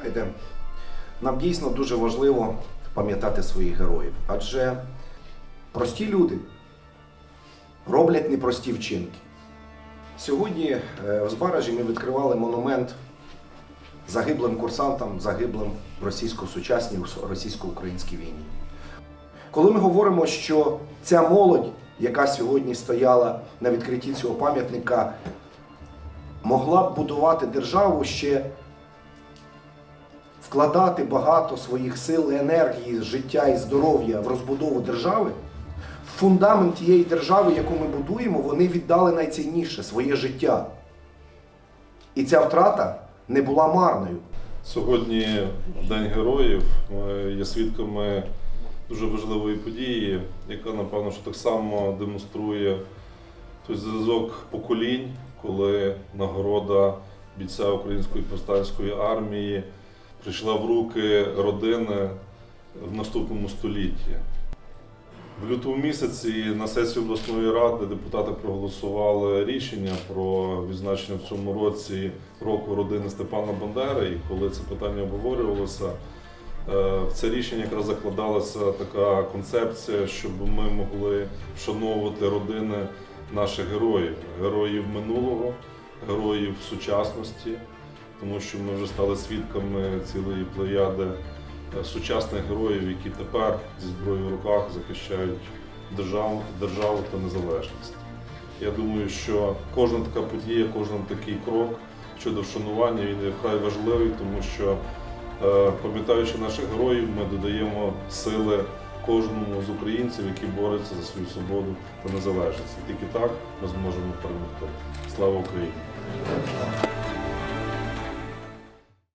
Знаєте, нам дійсно дуже важливо пам'ятати своїх героїв, адже прості люди роблять непрості вчинки. Сьогодні е, в Збаражі ми відкривали монумент загиблим курсантам, загиблим в російсько-сучасній російсько-українській війні. Коли ми говоримо, що ця молодь, яка сьогодні стояла на відкритті цього пам'ятника, могла б будувати державу ще вкладати багато своїх сил, енергії, життя і здоров'я в розбудову держави, в фундамент тієї держави, яку ми будуємо, вони віддали найцінніше своє життя. І ця втрата не була марною. Сьогодні День героїв. Є свідками дуже важливої події, яка, напевно, що так само демонструє той зв'язок поколінь, коли нагорода бійця Української повстанської армії прийшла в руки родини в наступному столітті. В лютому місяці на сесії обласної ради депутати проголосували рішення про відзначення в цьому році року родини Степана Бандери. І коли це питання обговорювалося, е, в це рішення якраз закладалася така концепція, щоб ми могли вшановувати родини наших героїв, героїв минулого, героїв сучасності, тому що ми вже стали свідками цілої плеяди е, сучасних героїв, які тепер зі зброєю в руках захищають державу, державу та незалежність. Я думаю, що кожна така подія, кожен такий крок щодо вшанування він є вкрай важливий, тому що, е, пам'ятаючи наших героїв, ми додаємо сили кожному з українців, які борються за свою свободу та незалежність. І тільки так ми зможемо перемогти. Слава Україні!